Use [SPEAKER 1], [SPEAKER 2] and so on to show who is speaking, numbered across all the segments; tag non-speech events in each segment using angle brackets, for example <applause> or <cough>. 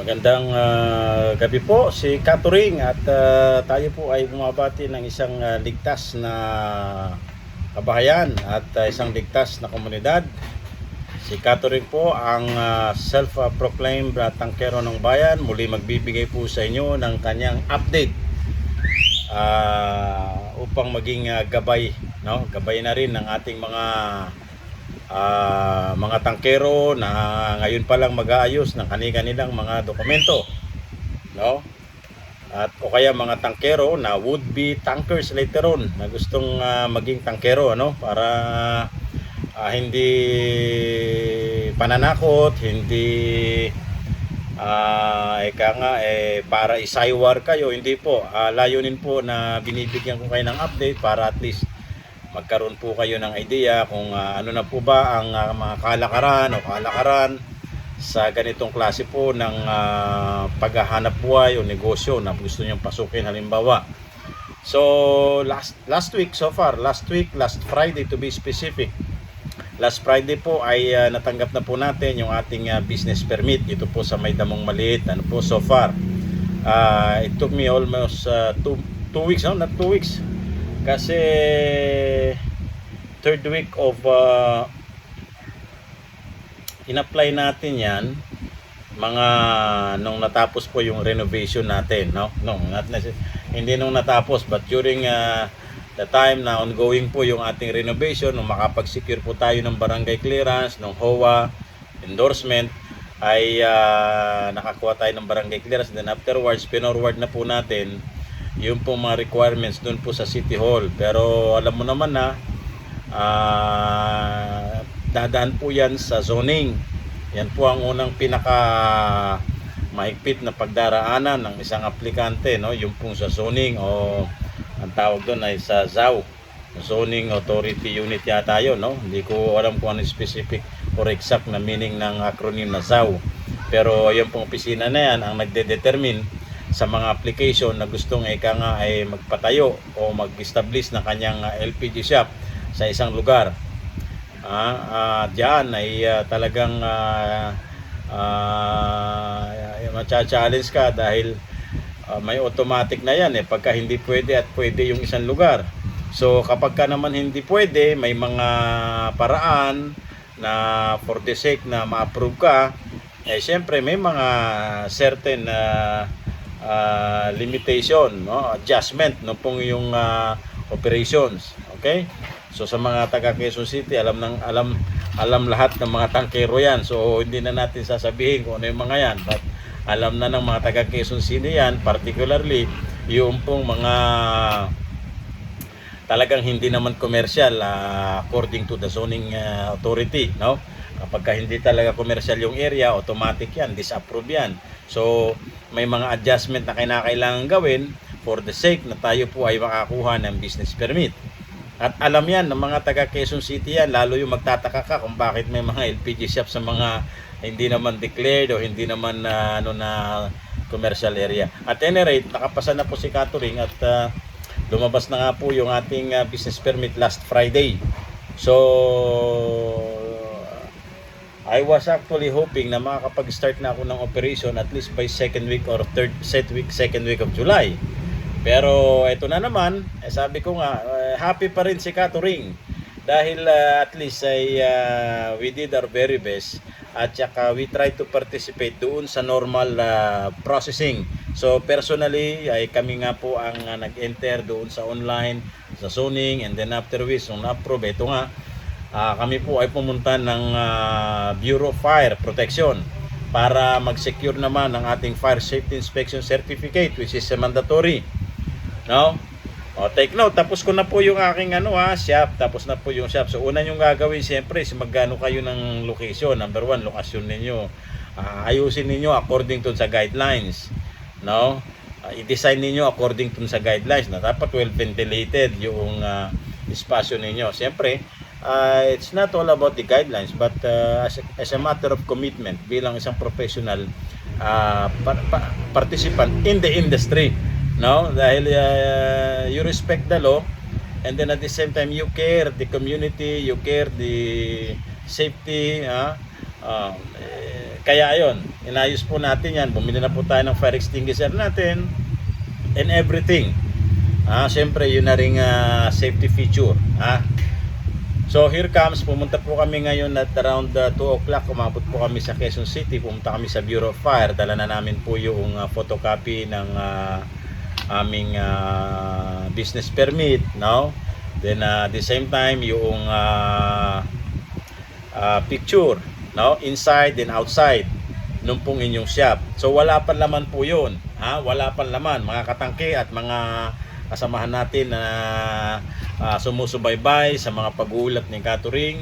[SPEAKER 1] Magandang ah, gabi po si Katuring. At ah, tayo po ay bumabati ng isang ah, ligtas na kabahayan at ah, isang ligtas na komunidad. Si Katuring po ang ah, self-proclaimed uh, tangkero ng bayan. Muli magbibigay po sa inyo ng kanyang update ah, upang maging ah, gabay no? Gabay na rin ng ating mga ah, mga tangkero na ngayon pa lang mag-aayos ng kani-kanilang mga dokumento. No? At o kaya mga tangkero na would be tankers later on na gustong ah, maging tangkero ano para ah, hindi pananakot, hindi ah eka nga eh para isaywar kayo, hindi po. Ah, layunin po na binibigyan ko kayo ng update para at least magkaroon po kayo ng idea kung ah, ano na po ba ang ah, mga kalakaran o kalakaran sa ganitong klase po ng ah, paghahanap buhay o negosyo na gusto nyong pasukin halimbawa. So last last week so far, last week, last Friday to be specific. Last Friday po ay ah, natanggap na po natin yung ating ah, business permit dito po sa May Damong Maliit. Ano po so far? Ah, it took me almost ah, two, two weeks, no? Not two weeks kasi third week of uh, in-apply natin yan mga nung natapos po yung renovation natin no? No not hindi nung natapos but during uh, the time na ongoing po yung ating renovation nung makapag-secure po tayo ng barangay clearance ng HOA endorsement ay uh, nakakuha tayo ng barangay clearance. Then afterwards pinorward na po natin yung po mga requirements doon po sa City Hall. Pero alam mo naman na ah, dadaan po yan sa zoning. Yan po ang unang pinaka mahigpit na pagdaraanan ng isang aplikante, no? Yung pong sa zoning o ang tawag doon ay sa ZAU. Zoning Authority Unit yata yun, no? Hindi ko alam kung ano specific or exact na meaning ng acronym na ZAU. Pero yung pong opisina na yan ang nagde-determine sa mga application na gustong ika nga ay magpatayo o mag-establish ng kanyang ah, LPG shop sa isang lugar. Ah, ah, diyan ay ah, talagang uh, challenge ka dahil ah, may automatic na yan eh pagka hindi pwede at pwede yung isang lugar. So kapag ka naman hindi pwede, may mga paraan na for the sake na ma-approve ka, eh syempre may mga certain na ah, limitation, no? adjustment no pong yung ah, operations. Okay? So sa mga taga Quezon City, alam ng alam alam lahat ng mga tangkero yan. So hindi na natin sasabihin kung ano yung mga yan. But alam na ng mga taga Quezon City yan, particularly yung pong mga talagang hindi naman commercial ah, according to the zoning ah, authority, no? Kapag ka hindi talaga commercial yung area, automatic yan, disapprove yan. So, may mga adjustment na kinakailangan gawin for the sake na tayo po ay makakuha ng business permit. At alam yan ng mga taga Quezon City yan, lalo yung magtataka ka kung bakit may mga LPG shop sa mga hindi naman declared o hindi naman na ano na commercial area. At any rate, nakapasa na po si Katuring at ah, lumabas na nga po yung ating ah, business permit last Friday. So, I was actually hoping na makakapag-start na ako ng operation at least by second week or third set week, second week of July. Pero ito na naman, eh, sabi ko nga, eh, happy pa rin si Kato. Dahil ah, at least ay ah, we did our very best at saka we tried to participate doon sa normal ah, processing. So personally, ay kami nga po ang ah, nag-enter doon sa online, sa zoning, and then after which, nung na-approve, ito nga, Ah, kami po ay pumunta ng ah, Bureau of Fire Protection para mag-secure naman ng ating Fire Safety Inspection Certificate which is mandatory. No? O, take note, tapos ko na po yung aking ano ha, shop, tapos na po yung shop. So una yung gagawin siyempre is magkano kayo ng location. Number one, lokasyon ninyo. Ah, ayusin ninyo according to sa guidelines. No? Ah, i-design ninyo according to sa guidelines na dapat well ventilated yung ah, espasyo ninyo. Siyempre, uh, it's not all about the guidelines but uh, as, a, as a matter of commitment bilang isang professional uh, pa- pa- participant in the industry no dahil uh, you respect the law and then at the same time you care the community you care the safety ah uh, eh, kaya ayon inayos po natin yan. Bumili na po tayo ng fire extinguisher natin and everything. Ah, syempre yun na ring ah, safety feature. Ah. So here comes, pumunta po kami ngayon at around uh, 2 o'clock, umabot po kami sa Quezon City, pumunta kami sa Bureau of Fire, dala na namin po yung uh, photocopy ng uh, aming uh, business permit, no? Then uh, at the same time, yung uh, uh, picture, no? Inside and outside nung pong inyong shop. So wala pa laman po yun, ha? Wala pa laman, mga katangke at mga kasamahan natin na uh, sumusubaybay sa mga pag-uulat ni Katuring.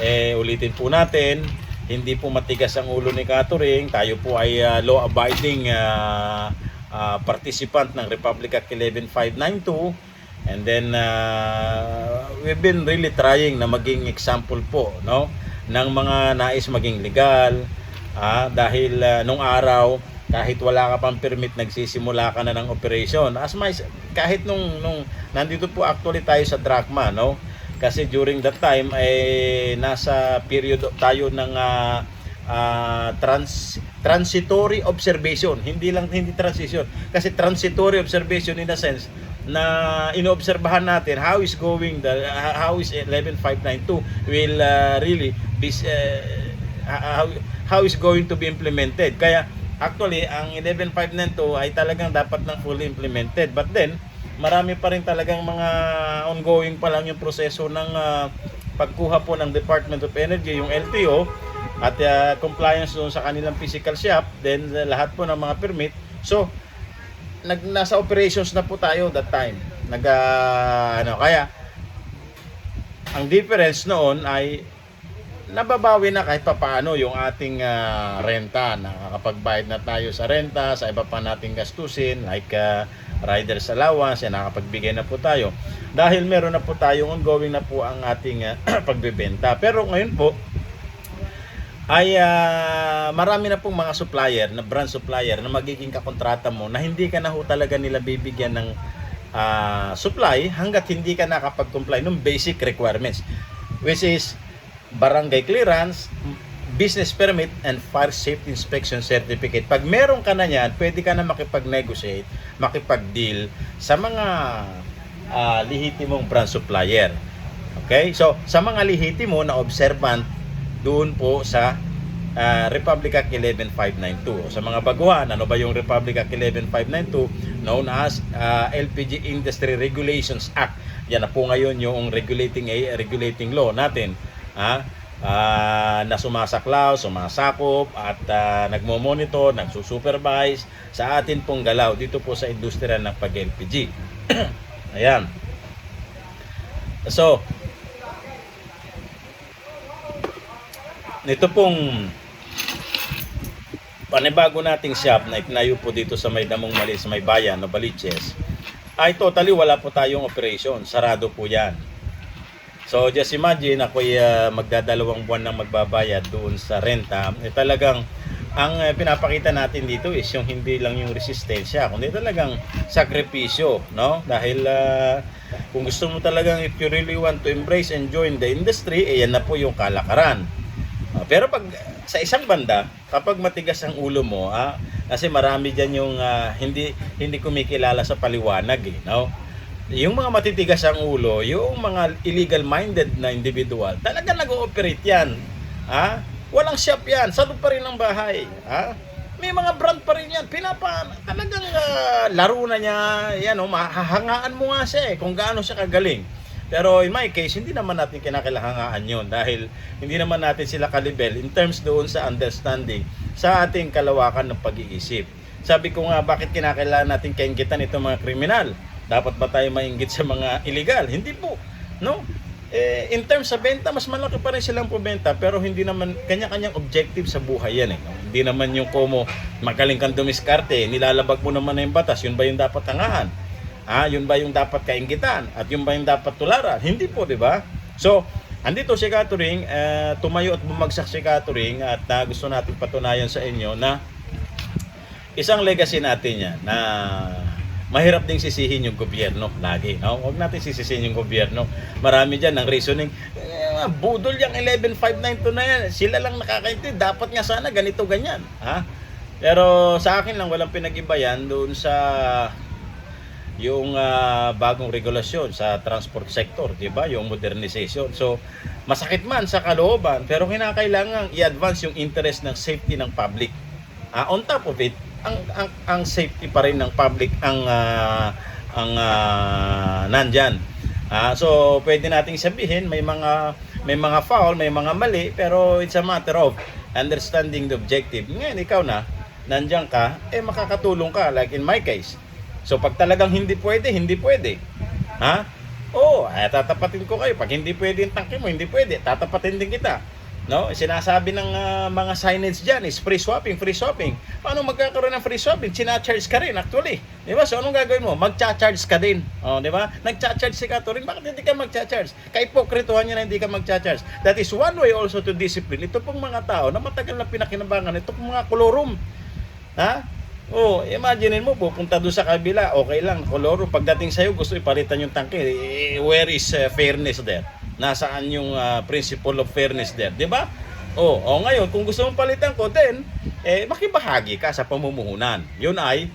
[SPEAKER 1] Eh, ulitin po natin, hindi po matigas ang ulo ni Katuring. Tayo po ay uh, law-abiding uh, uh, participant ng Republic Act 11592. And then, uh, we've been really trying na maging example po, no? ng mga nais maging legal. Ah, dahil uh, nung araw, kahit wala ka pang permit, nagsisimula ka na ng operation. As my, kahit nung, nung nandito po actually tayo sa Drachma, no? Kasi during that time, eh, nasa period tayo ng ah, ah, trans, transitory observation. Hindi lang, hindi transition. Kasi transitory observation in a sense na inoobserbahan natin how is going the how is 11592 will uh, really be uh, how, how is going to be implemented. Kaya Actually, ang 11592 ay talagang dapat nang fully implemented. But then, marami pa rin talagang mga ongoing pa lang yung proseso ng ah, pagkuha po ng Department of Energy, yung LTO, at ah, compliance doon sa kanilang physical shop, then ah, lahat po ng mga permit. So, nag, nasa operations na po tayo that time. Nag, ah, ano, kaya, ang difference noon ay nababawi na kahit papaano yung ating ah, renta. Nakakapagbayad na tayo sa renta, sa iba pa nating gastusin like uh, rider's allowance, yan, nakakapagbigay na po tayo. Dahil meron na po tayo, ongoing na po ang ating ah, <clears throat> pagbebenta. Pero ngayon po, ay ah, marami na pong mga supplier, na brand supplier na magiging kakontrata mo na hindi ka na ho talaga nila bibigyan ng ah, supply hanggat hindi ka nakapag-comply ng basic requirements which is barangay clearance, business permit, and fire safety inspection certificate. Pag meron ka na yan, pwede ka na makipag-negotiate, makipag-deal sa mga ah, lihitimong brand supplier. Okay? So, sa mga lihitimo na observant doon po sa ah, Republic Act 11592. Sa mga baguhan, ano ba yung Republic Act 11592 known as ah, LPG Industry Regulations Act. Yan na po ngayon yung regulating eh, regulating law natin. Ha? Ah, na sumasaklaw, sumasakop at ah, nagmo-monitor, nagsusupervise sa atin pong galaw dito po sa industriya ng pag-LPG. <clears throat> Ayan. So, nito pong panibago nating shop na itinayo po dito sa may damong mali sa may bayan no Baliches ay totally wala po tayong operation sarado po yan so just imagine ako'y ah, magdadalawang buwan nang magbabayad doon sa renta. Eh, talagang ang eh, pinapakita natin dito is yung hindi lang yung resistensya kundi talagang sakripisyo no? Dahil ah, kung gusto mo talagang if you really want to embrace and join the industry eh yan na po yung kalakaran. Ah, pero pag sa isang banda, kapag matigas ang ulo mo, ah, kasi marami diyan yung ah, hindi hindi kumikilala sa paliwanag eh, no? Yung mga matitigas ang ulo, yung mga illegal minded na individual, talaga nag-ooperate 'yan. Ha? Walang shop 'yan, sa pa rin ng bahay, ha? May mga brand pa rin 'yan. Pinapa talagang ah, laro na niya, yan oh, mahahangaan mo nga siya eh kung gaano siya kagaling. Pero in my case, hindi naman natin kinakailangan yun dahil hindi naman natin sila kalibel in terms doon sa understanding sa ating kalawakan ng pag-iisip. Sabi ko nga, bakit kinakailangan natin kaingitan itong mga kriminal? Dapat ba tayo mainggit sa mga illegal? Hindi po. No? Eh, in terms sa benta, mas malaki pa rin silang pumenta pero hindi naman kanya-kanyang objective sa buhay yan eh. No? Hindi naman yung komo magaling kang dumiskarte, nilalabag mo naman na yung batas, yun ba yung dapat tangahan? Ah, yun ba yung dapat kainggitan? At yun ba yung dapat tularan? Hindi po, di ba? So, andito si Katuring, eh, tumayo at bumagsak si Katuring at ah, gusto natin patunayan sa inyo na isang legacy natin yan na mahirap ding sisihin yung gobyerno lagi. No? Huwag natin sisisihin yung gobyerno. Marami dyan ng reasoning. Eh, budol yung 11592 na yan. Sila lang nakakaintindi. Dapat nga sana ganito, ganyan. Ha? Pero sa akin lang, walang pinag-iba yan doon sa yung ah, bagong regulasyon sa transport sector, 'di ba? Yung modernization. So, masakit man sa kalooban, pero kinakailangan i-advance yung interest ng safety ng public. Ah, on top of it, ang ang, ang safety pa rin ng public ang ah, ang ah, nandyan. Ah, so pwede nating sabihin may mga may mga foul, may mga mali, pero it's a matter of understanding the objective. Ngayon ikaw na nandiyan ka, eh makakatulong ka like in my case. So pag talagang hindi pwede, hindi pwede. Ha? Oo, eh, tatapatin ko kayo. Pag hindi pwede yung tangke mo, hindi pwede. Tatapatin din kita. No? Sinasabi ng ah, mga signage dyan is free swapping, free swapping. Paano magkakaroon ng free swapping? China-charge ka rin actually. Di ba? So anong gagawin mo? Magcha-charge ka din. O, di ba? Nagcha-charge si Katurin. Bakit hindi ka magcha-charge? Kaipokrituhan niya na hindi ka magcha-charge. That is one way also to discipline. Ito pong mga tao na matagal na pinakinabangan. Ito pong mga kolorum. Ha? Oh, imagine mo, pupunta doon sa kabila, okay lang, koloro. Pagdating sa'yo, gusto ipalitan yung tangke. Eh, where is uh, fairness there? Nasaan yung uh, principle of fairness there? Di ba? Oh, oh, ngayon, kung gusto mong palitan ko, then, eh, makibahagi ka sa pamumuhunan. Yun ay,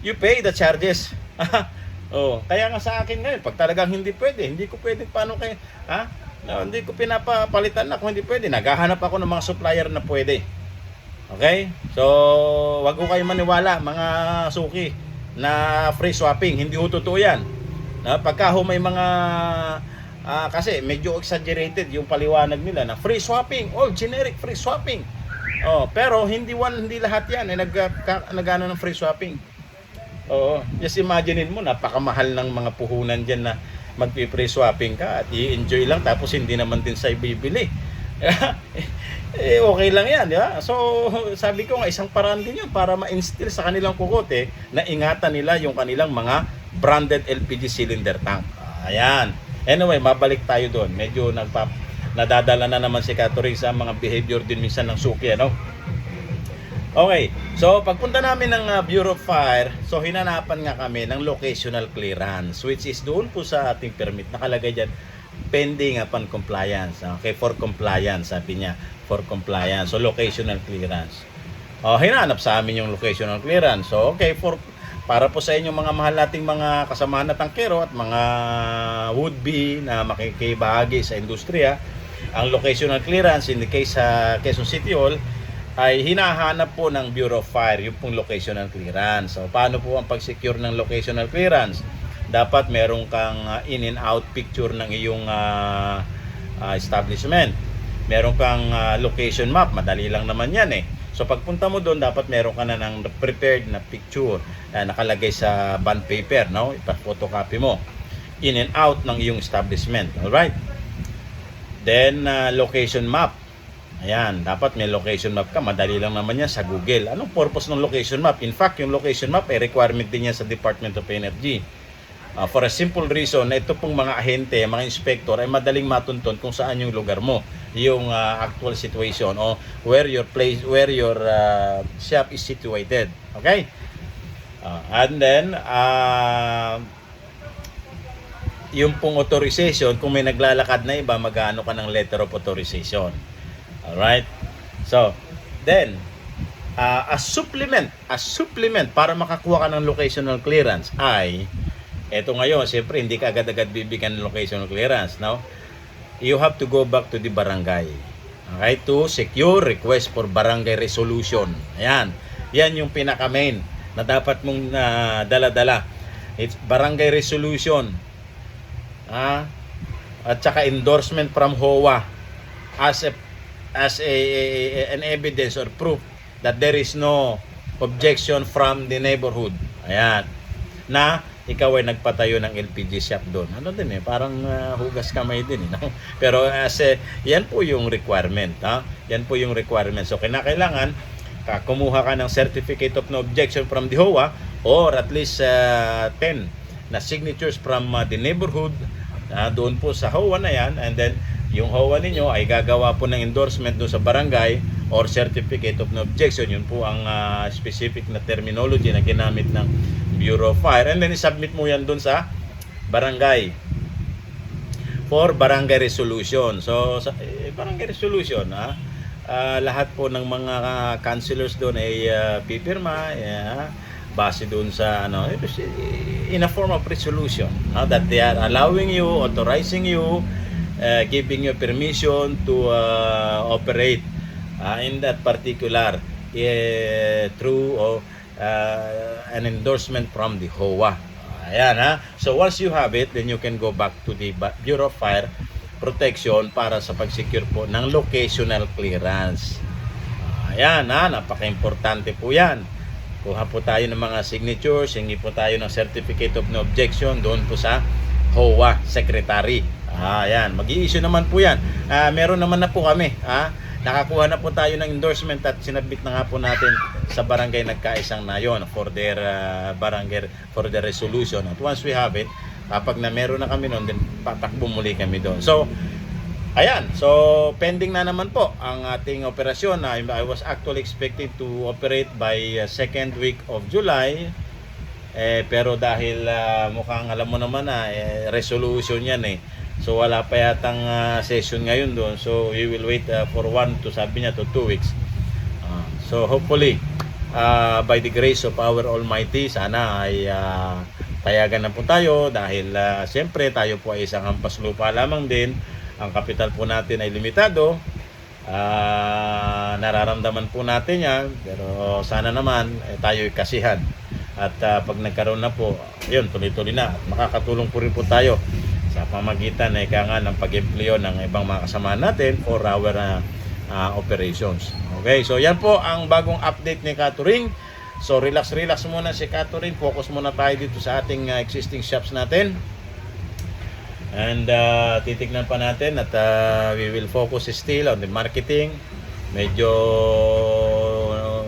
[SPEAKER 1] you pay the charges. <laughs> oh, kaya nga sa akin ngayon, pag talagang hindi pwede, hindi ko pwede, paano kayo, ha? No, hindi ko pinapapalitan na kung hindi pwede. Naghahanap ako ng mga supplier na pwede. Okay? So, wag ko kayo maniwala mga suki na free swapping. Hindi ho totoo yan. Na pagka ho may mga ah, kasi medyo exaggerated yung paliwanag nila na free swapping, all generic free swapping. Oh, pero hindi one hindi lahat 'yan ay nag ka- nagano ng free swapping. Oo, just imaginein mo napakamahal ng mga puhunan diyan na magpi-free swapping ka at i-enjoy lang tapos hindi naman din sa bibili. <laughs> eh, okay lang yan, di ba? So, sabi ko nga, isang paraan din yun para ma-instill sa kanilang kukote na ingatan nila yung kanilang mga branded LPG cylinder tank. Ayan. Anyway, mabalik tayo doon. Medyo nagpa nadadala na naman si Katuring sa mga behavior din minsan ng suki, ano? Okay. So, pagpunta namin ng uh, Bureau of Fire, so hinanapan nga kami ng locational clearance, which is doon po sa ating permit. Nakalagay dyan, pending upon compliance. Okay, for compliance, sabi niya. For compliance. So, locational clearance. Oh, hinanap sa amin yung locational clearance. So, okay, for para po sa inyong mga mahal nating mga kasamahan na tangkero at mga would-be na makikibahagi sa industriya, ang locational clearance in the case sa Quezon City Hall ay hinahanap po ng Bureau of Fire yung pong locational clearance. So, paano po ang pag-secure ng locational clearance? Dapat meron kang uh, in and out picture ng iyong uh, uh, establishment. Meron kang uh, location map, madali lang naman yan eh. So pagpunta mo doon, dapat meron ka na ng prepared na picture na nakalagay sa bond paper, no? Ipa-photocopy mo. In and out ng iyong establishment, alright? Then, uh, location map. Ayan, dapat may location map ka. Madali lang naman yan sa Google. Anong purpose ng location map? In fact, yung location map ay requirement din yan sa Department of Energy. Uh, for a simple reason, na ito pong mga ahente, mga inspector, ay madaling matunton kung saan yung lugar mo, yung uh, actual situation o where your place, where your uh, shop is situated. Okay? Uh, and then, uh, yung pong authorization, kung may naglalakad na iba, magano ka ng letter of authorization. Alright? So, then, uh, a supplement, a supplement para makakuha ka ng locational clearance ay, eto ngayon, siyempre, hindi ka agad-agad bibigyan ng locational clearance, no? You have to go back to the barangay. Okay? To secure request for barangay resolution. Ayan. Yan yung pinaka-main na dapat mong uh, dala-dala. It's barangay resolution. Ah, at saka endorsement from HOA as a as a, a- an evidence or proof that there is no objection from the neighborhood. Ayan. Na ikaw ay nagpatayo ng LPG shop doon. Ano din eh, parang ah, hugas kamay din. Eh, no? <laughs> Pero as a, yan po yung requirement. Ha? Yan po yung requirement. So, kinakailangan ka, kumuha ka ng certificate of no objection from HOA or at least ah, 10 na signatures from ah, the neighborhood ah, doon po sa HOA na yan and then yung HOA ninyo ay gagawa po ng endorsement doon sa barangay or certificate of no objection yun po ang ah, specific na terminology na ginamit ng Bureau of Fire and then isubmit mo yan doon sa barangay for barangay resolution. So, sa, eh, barangay resolution, ha? Ah, lahat po ng mga ah, councilors doon ay ah, pipirma, yeah, base doon sa ano, eh, in a form of resolution, no? that they are allowing you, authorizing you, uh, giving you permission to uh, operate uh, in that particular uh, through or uh, an endorsement from the HOA. Ayan ha. So once you have it, then you can go back to the Bureau of Fire Protection para sa pag-secure po ng locational clearance. Ayan ha, napaka-importante po yan. Kuha po tayo ng mga signatures, hingi po tayo ng certificate of no objection doon po sa HOA Secretary. Ah, ayan, mag-i-issue naman po yan. Ah, meron naman na po kami. Ah, nakakuha na po tayo ng endorsement at sinabit na nga po natin sa barangay nagkaisang na yon for their ah, barangay for the resolution. At once we have it, kapag na meron na kami noon, then patakbo muli kami doon. So, Ayan, so pending na naman po ang ating operasyon. I, I was actually expected to operate by uh, second week of July. Eh, pero dahil ah, mukhang alam mo naman na eh, resolution yan eh. So wala pa yatang ah, session ngayon doon. So we will wait ah, for one to sabi niya to two weeks. Ah, so hopefully ah, by the grace of our Almighty sana ay ah, payagan na po tayo dahil ah, siyempre tayo po ay isang hampas lupa lamang din. Ang kapital po natin ay limitado. Ah, nararamdaman po natin yan pero sana naman eh, tayo ay kasihan. At ah, pag nagkaroon na po, yun, tuloy-tuloy na. At makakatulong po rin po tayo sa pamagitan na ika nga ng pag-empleo ng ibang mga kasama natin for our ah, ah, operations. Okay, so yan po ang bagong update ni Katuring. So relax relax muna si Katuring. Focus muna tayo dito sa ating ah, existing shops natin. And uh, titignan pa natin at uh, we will focus still on the marketing. Medyo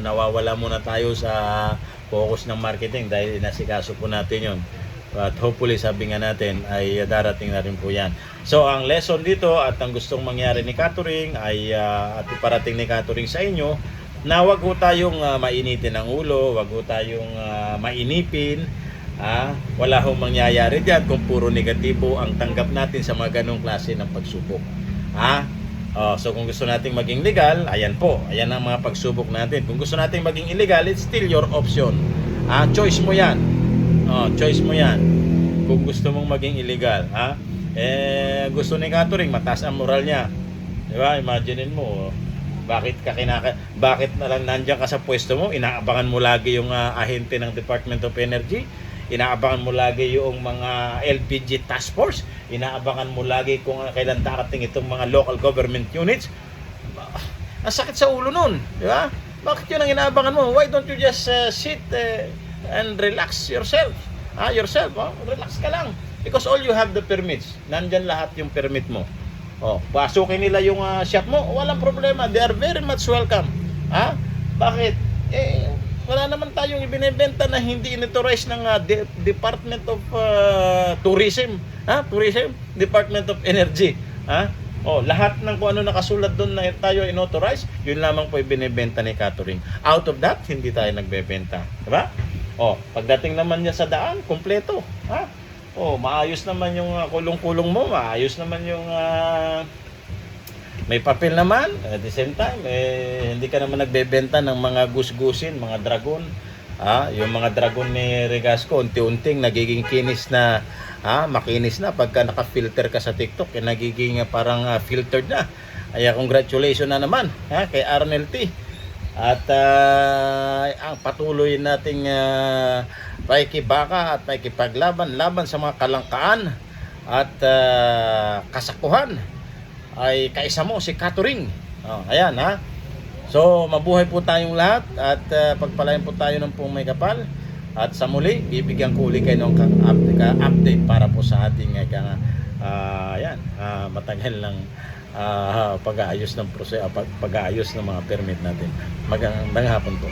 [SPEAKER 1] nawawala muna tayo sa focus ng marketing dahil inasikaso po natin yon. But hopefully sabi nga natin ay darating na rin po yan. So ang lesson dito at ang gustong mangyari ni Katuring ay uh, at iparating ni Katuring sa inyo na wag ho tayong uh, mainitin ng ulo, wag ho tayong uh, mainipin, Ah, wala hong mangyayari diyan kung puro negatibo ang tanggap natin sa mga ganong klase ng pagsubok. Ha? Oh, so kung gusto nating maging legal, ayan po. Ayan ang mga pagsubok natin. Kung gusto nating maging illegal, it's still your option. Ah, choice mo 'yan. Oh, choice mo 'yan. Kung gusto mong maging illegal, ha? Eh gusto ni Katuring mataas ang moral niya. 'Di ba? Imaginein mo, bakit ka kinaka bakit na lang nandiyan ka sa pwesto mo, inaabangan mo lagi yung ah, ahente ng Department of Energy, inaabangan mo lagi yung mga LPG task force, inaabangan mo lagi kung kailan darating itong mga local government units. Ang sakit sa ulo nun, di ba? Bakit yun ang inaabangan mo? Why don't you just uh, sit uh, and relax yourself? Ah, yourself, oh? relax ka lang. Because all you have the permits. Nandyan lahat yung permit mo. Oh, pasukin nila yung ah, shop mo, walang problema. They are very much welcome. Ha? Bakit? Eh, wala naman tayong ibinebenta na hindi inauthorize ng ah, De- Department of ah, Tourism. Ha? Tourism? Department of Energy. Ha? Oh, lahat ng kung ano nakasulat doon na tayo inauthorize, yun lamang po ibinebenta ni Catering. Out of that, hindi tayo nagbebenta. Diba? Oh, pagdating naman niya sa daan, kompleto. Ha? Oh, maayos naman yung ah, kulong-kulong mo, maayos naman yung ah, may papel naman. At the same time, eh, hindi ka naman nagbebenta ng mga gusgusin, mga dragon. Ah, yung mga dragon ni Regasco, unti-unting nagiging kinis na, ah, makinis na pagka naka-filter ka sa TikTok, eh, nagiging ah, parang ah, filtered na. Ay, congratulations na naman ha, kay Arnel T. At ah, ang patuloy nating uh, paikibaka at paikipaglaban laban sa mga kalangkaan at ah, kasakuhan ay kaisa mo si Katuring. Oh, ayan ha. So mabuhay po tayong lahat at ah, pagpalain po tayo ng pong may kapal. At sa muli, bibigyan ko uli kayo ng update para po sa ating uh, ayan, ah, matagal lang ah, pag-aayos ng proseso, pag- pag-aayos ng mga permit natin. Magandang hapon po.